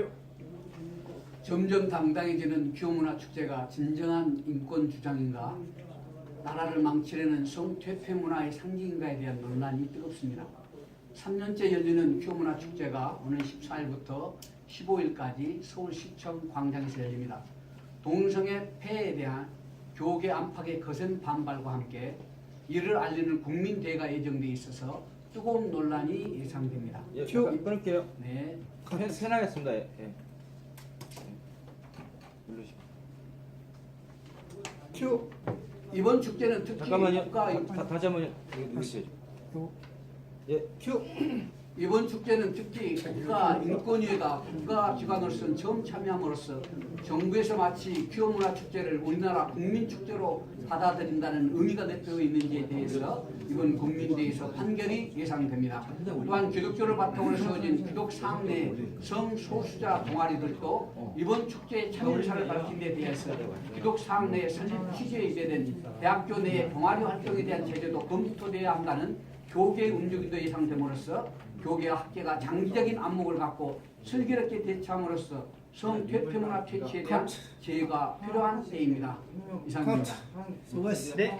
큐. 점점 당당해지는 교문화 축제가 진정한 인권 주장인가 나라를 망치려는 성퇴폐 문화의 상징인가에 대한 논란이 뜨겁습니다. 3년째 열리는 교문화 축제가 오늘 14일부터 15일까지 서울시청 광장에서 열립니다. 동성애 폐해에 대한 교계 안팎의 거센 반발과 함께 이를 알리는 국민대회가 예정돼 있어서 뜨거운 논란이 예상됩니다. 예, 큐. 잠깐 끊을게요. 네. 펜, 펜 하겠습니다. 예. 예. 누르시고. 큐. 이번 축제는 특히 잠깐만요. 국가 다, 다시 한번 이거 누르세요. 예. 큐. 이번 축제는 특히 국가 인권위가 국가 기관으로서 처음 참여함으로써 정부에서 마치 귀여문화 축제를 우리나라 국민 축제로 받아들인다는 의미가 내포되어 있는지에 대해서 이번 국민대회에서 판결이 예상됩니다. 또한 기독교를 바탕으로 세워진 기독 상내 성소수자 동아리들도 이번 축제의 참여사를 밝힌 데 대해서 기독 상내 설립 취지에 기재된 대학교 내 동아리 활동에 대한 제재도 검토돼야 한다는 교계 움직임도 예상됨으로써 교계와 학계가 장기적인 안목을 갖고 슬기롭게 대처함으로써 성퇴폐문화 퇴치에 대한 제의가 필요한 때입니다. 이상입니다. 수고했어. 네.